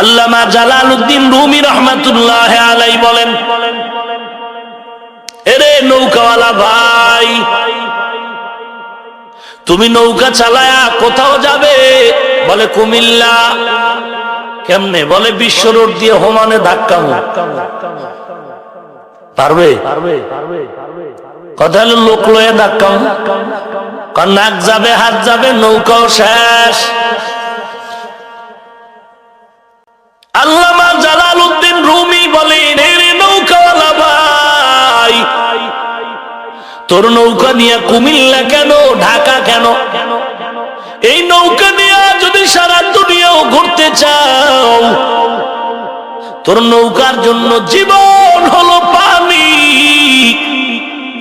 আল্লামা জালাল উদ্দিন রুমি রহমাতুল্লাহ আলাই বলেন, এরে নৌকাওয়ালা ভাই, তুমি নৌকা চালায়া কোথাও যাবে? বলে, কুমিল্লা। কেমনে? বলে, বিশ্ব রোড দিয়ে হোমানে ধাক্কা পারবে? কথা হলো, লোক লয়ে ধাক্কা নাক যাবে, হাত যাবে, নৌকাও শেষ। আল্লামা জালাল উদ্দিন রুমি বলেন তোর নৌকা নিয়ে কুমিল্লা কেন, ঢাকা কেন? এই নৌকা নিয়ে যদি সারা দুনিয়াও ঘুরতে চাও, তোর নৌকার জন্য জীবন হলো পানি।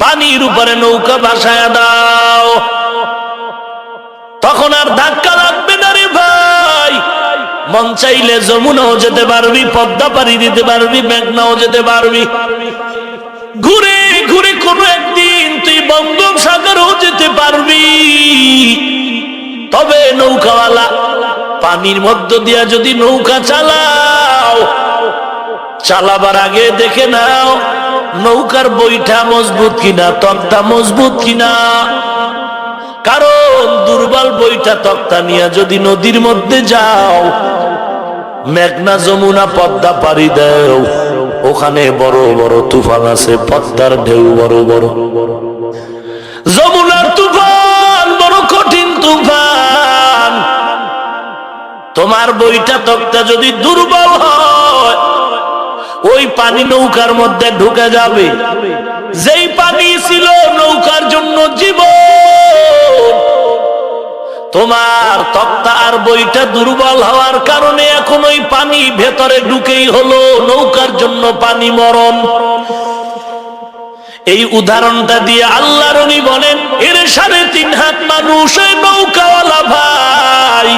পানির উপরে নৌকা ভাসায় দাও। তখন আর ধাক্কা মন চাইলে যমুনাও যেতে পারবি, পদ্মা পাড়ি দিতে পারবি, মেঘনাও যেতে পারবি। ঘুরে ঘুরে কোনো একদিন তুই বঙ্গোপসাগরও যেতে পারবি। তবে নৌকাওয়ালা, পানির মধ্য দিয়া যদি নৌকা চালাও, চালাবার আগে দেখে নাও, নৌকার বইটা মজবুত কিনা, তক্তা মজবুত কিনা। কারণ দুর্বল বইটা তক্তা নিয়ে যদি নদীর মধ্যে যাও মেঘনা যমুনা পদ্মা পাড়ি দেও। ওখানে বড় বড় তুফান আছে, পদ্মার ঢেউ বড় বড়। যমুনার তুফান, বড় কঠিন তুফান। তোমার বইটা তক্তা যদি দুর্বল হয়, ওই পানি নৌকার মধ্যে ঢুকে যাবে। যেই পানি ছিল নৌকার জন্য জীবন। তোমার তক্তা আর বইটা দুর্বল হওয়ার কারণে এখন ওই পানি ভেতরে ঢুকেই হলো, নৌকার জন্য পানি মরণ। এই উদাহরণটা দিয়ে আল্লাহ রনি বলেন এর সাড়ে তিন হাত মানুষ নৌকাওয়ালা ভাই।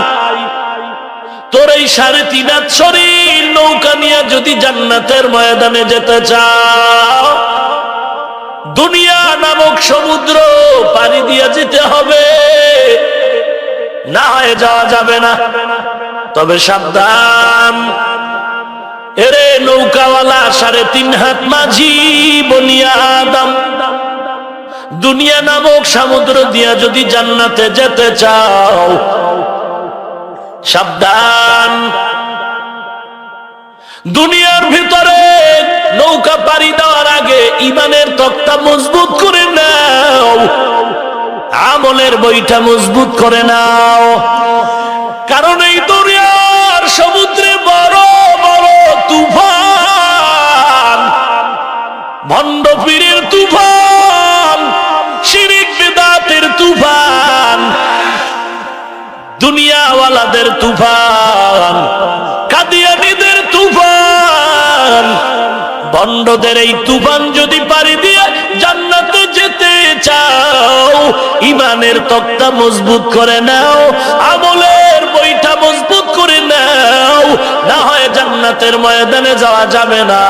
তোর এই সাড়ে তিন হাত শরীর নৌকা নিয়ে যদি জান্নাতের ময়দানে যেতে চাও, দুনিয়া নামক সমুদ্র পানি দিয়ে যেতে হবে। না হয়ে যাওয়া যাবে না। তবে সাবধান। এরে নৌকাওয়ালা, সাড়ে তিন হাত মাঝি বনিয়া দুনিয়া নামক সমুদ্র দিয়া যদি জান্নাতে যেতে চাও, সাবধান। দুনিয়ার ভিতরে নৌকা পাড়ি দেওয়ার আগে ইমানের তক্তা মজবুত আমলের বইটা মজবুত করে নাও। কারণ এই দরিয়ার সমুদ্রে বড় বড় তুফান। ভণ্ড পীরের তুফান, শিরিক বেদাতের তুফান, দুনিয়াওয়ালাদের তুফান, কাদিয়ানিদের তুফান। বন্ডদের এই তুফান যদি পারি দিয়ে যেতে চাও, ইমানের তক্তা মজবুত করে নাও, আমলের বইটা মজবুত করে নাও, না হয় জান্নাতের ময়দানে যাওয়া যাবে না।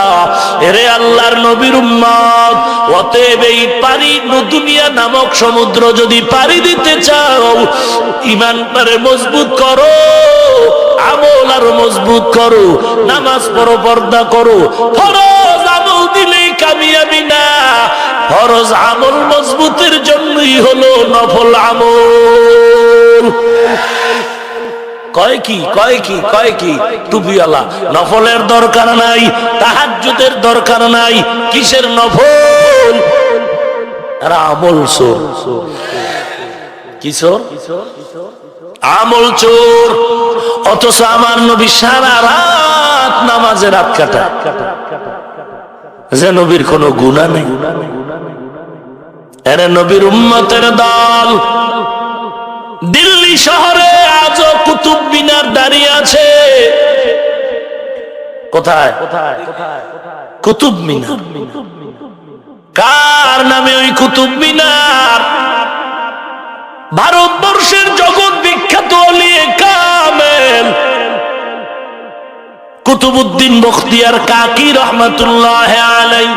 এরে আল্লাহর নবীর উম্মত, অতএব এই পারি দুনিয়া নামক সমুদ্র যদি পারি দিতে চাও, ইমান পারে মজবুত করো, আমল আরও মজবুত করো, নামাজ পড়ো, পর্দা করো, ফরজ আমল দিলেই কামিয়াবি না। ফরজ আমল মজবুতের জন্যই হলো নফল আমল। কয় কি কয় কি কয় কি? টুপিওয়ালা নফলের দরকার নাই, তাহাজ্জুদের দরকার নাই, কিসের নফল? আর আমল চোর। কিশোর আমল চোর। অথচ আমার নবী সারা রাত নামাজে রাত কাটা যে নবীর কোনো গুণা নেই। এর নবীর উম্মতের দল। দিল্লি শহরে আজও কুতুব মিনার দাঁড়িয়ে আছে। কোথায়? কুতুব মিনার। কার নামে ওই কুতুব মিনার? ভারতবর্ষের জগৎ বিখ্যাত অলিয়ে কামেল কুতুবুদ্দিন বখতিয়ার কাকি রহমতুল্লাহ আলাই।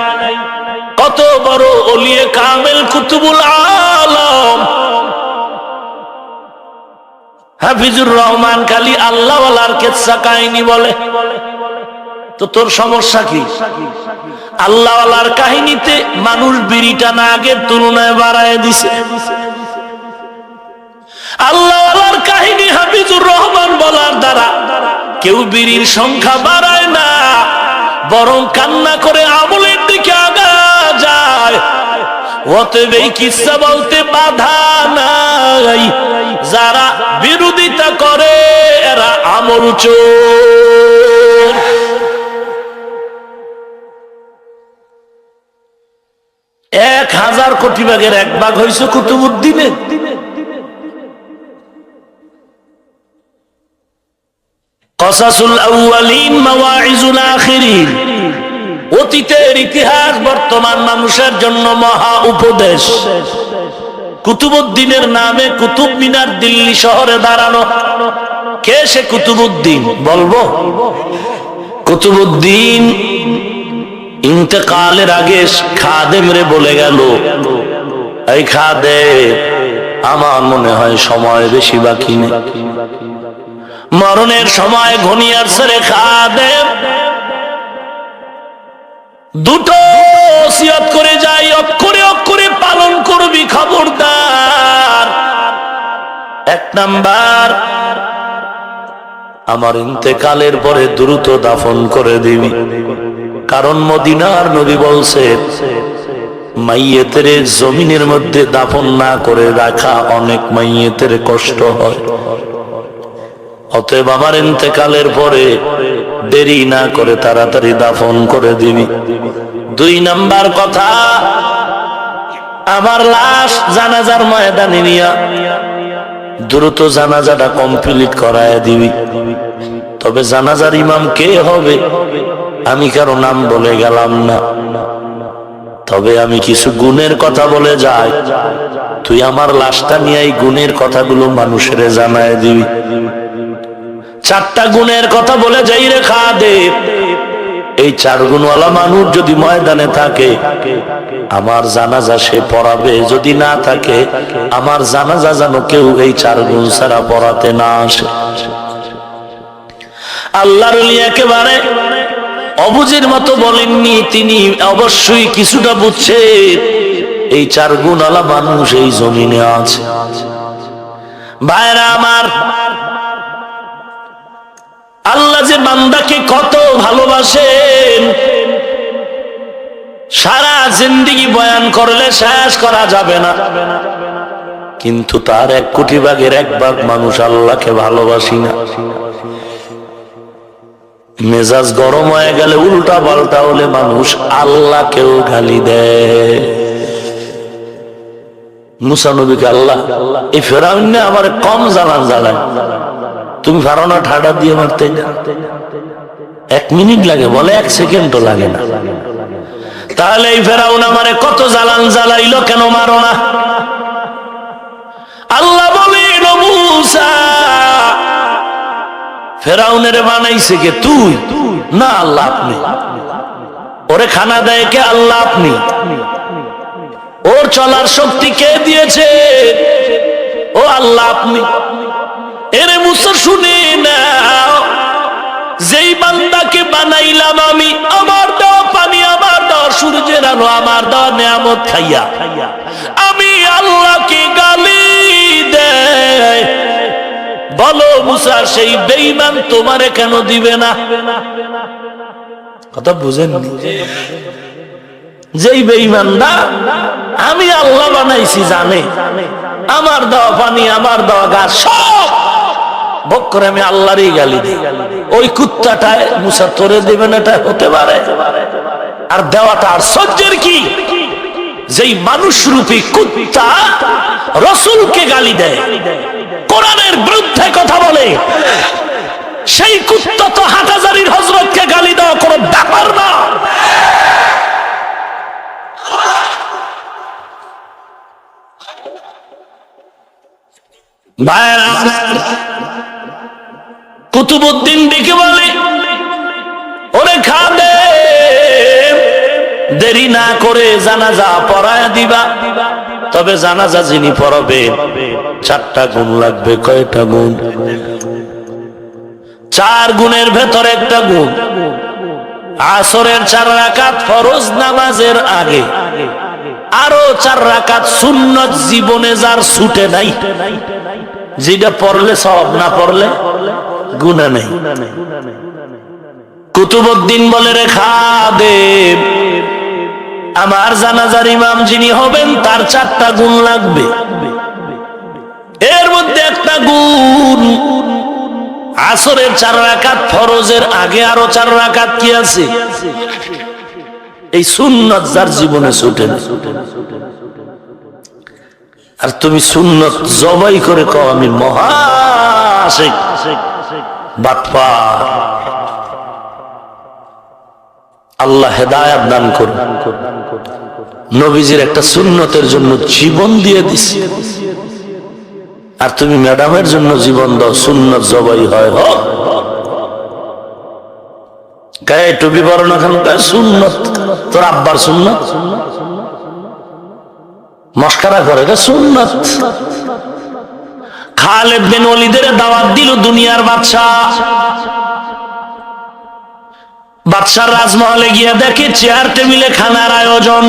কত বড় অলিয়ে কামেল কুতুবুল আলম। হাফিজুর রহমান খালি আল্লাহওয়ালার কেচ্ছা কাহিনী বলে। তো তোর সমস্যা কি? আল্লাহওয়ালার কাহিনীতে মানুষ বিড়িটা না আগের তুলনায় বাড়ায় দিছে। আল্লাহওয়ালার কাহিনী হাফিজুর রহমান বলার দ্বারা কেউ বিড়ির সংখ্যা বাড়ায় না, বরং কান্না করে আমলের দিকে আগা যায়। অতএব এই কিসা বলতে বাধা নাই, যারা বিরোধিতা করে, এরা আমল চোর। এক হাজার কোটি ভাগের এক ভাগ হয়েছে কুতুবুদ্দিনের। অতীতের ইতিহাস বর্তমান মানুষের জন্য মহা উপদেশ। কুতুবুদ্দিনের নামে কুতুব মিনার দিল্লি শহরে দাঁড়ানো। কে সে কুতুবুদ্দিন? বলব। কুতুবুদ্দিন ইন্তেকালের আগে খাদেম রে বলে গেল, এই খাদে আমার মনে হয় সময় বেশি বাকি নেই। মরণের সময় ঘনিয়ার সরে খাদেম দুটো ওসিয়ত করে যাই অক্ষরে অক্ষরে পালন করবি খবরদার। এক নাম্বার, আমার ইন্তেকালের পরে দ্রুত দাফন করে দিবি। কারণ মদিনার নবী বলছে, মাইয়েতের জমিনের মধ্যে দাফন না করে রাখা অনেক মাইয়েতের কষ্ট হয়। অতএব আমার ইন্তেকালের পরে দেরি না করে তাড়াতাড়ি দাফন করে দিবি। দুই নাম্বার কথা, আমার লাশ জানাজার ময়দানে নিয়া দ্রুত জানাজাটা কমপ্লিট করায় দিবি। তবে জানাজার ইমাম কে হবে, আমি কারও নাম বলে গেলাম না। তবে আমি কিছু গুণের কথা বলে যাই। তুই আমার লাশটা নিয়ে এই গুণের কথাগুলো মানুষের জানায় দিবি। চারটা গুণের কথা বলে যাই রে খা দে এই চার গুণওয়ালা মানুষ যদি ময়দানে থাকে, আমার জানাজা সে পড়াবে। যদি না থাকে, আমার জানাজা যেন কেউ এই চার গুণ ছাড়া পড়াতে না আসে। আল্লাহর একেবারে অবুজের মতো বলেননি, তিনি অবশ্যই কিছুটা বুঝছে এই চার গুণওয়ালা মানুষ এই জমিনে আছে। ভাইরা আমার আল্লাহ যে বান্দাকে কত ভালোবাসেন, সারা জিন্দিগি বয়ান করলে শেষ করা যাবে না। কিন্তু তার এক কোটি ভাগের এক ভাগ মানুষ আল্লাহকে ভালোবাসি না। মেজাজ গরম হয়ে গেলে উল্টা পাল্টা হলে মানুষ আল্লাহকেও গালি দেয়। মুসানবীকে আল্লাহ এই ফেরাউন আমার কম জানান জ্বালায় তুমি পারো না, ঠাডা দিয়ে মারতে এক মিনিট লাগে, বলে এক সেকেন্ডও লাগে না। তাহলে এই ফেরাউন আমারে কত জ্বালান জ্বালাইলো কেন মারো না? আল্লাহ বলেন ফেরাউনের বানাইছে কে তুই? না, আল্লাহ আপনি। ওরে খানা দেয় কে? আল্লাহ আপনি। ওর চলার শক্তি কে দিয়েছে? ও আল্লাহ আপনি। এরে মুসা শুনে নাও। যেই বান্দাকে বানাইলাম আমি, আমার দেওয়া পানি, আমার দেওয়া সূর্যের আলো, আমার দেওয়া নিয়ামত খাইয়া। আমি আল্লাহকে গালি দেয় বলো মুসা, সেই বেইমান তোমারে কেন দিবে না? কথা বুঝেন যেই বেইমান না আমি আল্লাহ বানাইছি জানে। আমার দেওয়া পানি, আমার দেওয়া গাছ, সব ভোগ আমি আল্লাহরই গালি দিই। ওই কুত্তাটায় মুসা তোরে দিবেন এটা হতে পারে। আর দেওয়াটা আর সহ্যের কি? যেই মানুষ রূপী কুত্তা রসুলকে গালি দেয় সেই গালি ব্যাপার না। ভাইরা কুতুবুদ্দিন ডেকে বলে, ওরে খাদে, দেরি না করে জানাজা পড়ায় দিবা। তবে জানাজা যিনি পড়াবে, চারটা গুণ লাগবে, কয়টা গুণ? চার গুণের ভেতর একটা গুণ, আসরের চার রাকাত ফরজ নামাজের আগে। আরও চার রাকাত সুন্নত জীবনে যার ছুটে নাই। যেটা পড়লে সব না পড়লে গুণা নেই। কুতুবুদ্দিন বলে রেখা দেব আমার জানাজার ইমাম যিনি হবেন, তার চারটা গুণ লাগবে। এর মধ্যে একটা গুণ, আসরের চার রাকাত, ফরজের আগে আরও চার রাকাত কি আছে? এই সুন্নত যার জীবনে ছুটে আর তুমি সুন্নত জবাই করে কও আমি মহাশেখ আল্লাহ হেদায়াত দান করুন। নবীজির একটা সুন্নতের জন্য জীবন দিয়ে দিছি। আর তুমি ম্যাডামের জন্য জীবন দাও, সুন্নত জবাই হয় হোক করে সুন্নত। খালেদ দাওয়াত দিল দুনিয়ার বাদশাহ। বাদশার রাজমহলে গিয়ে দেখে চেয়ার টেবিলে খানার আয়োজন।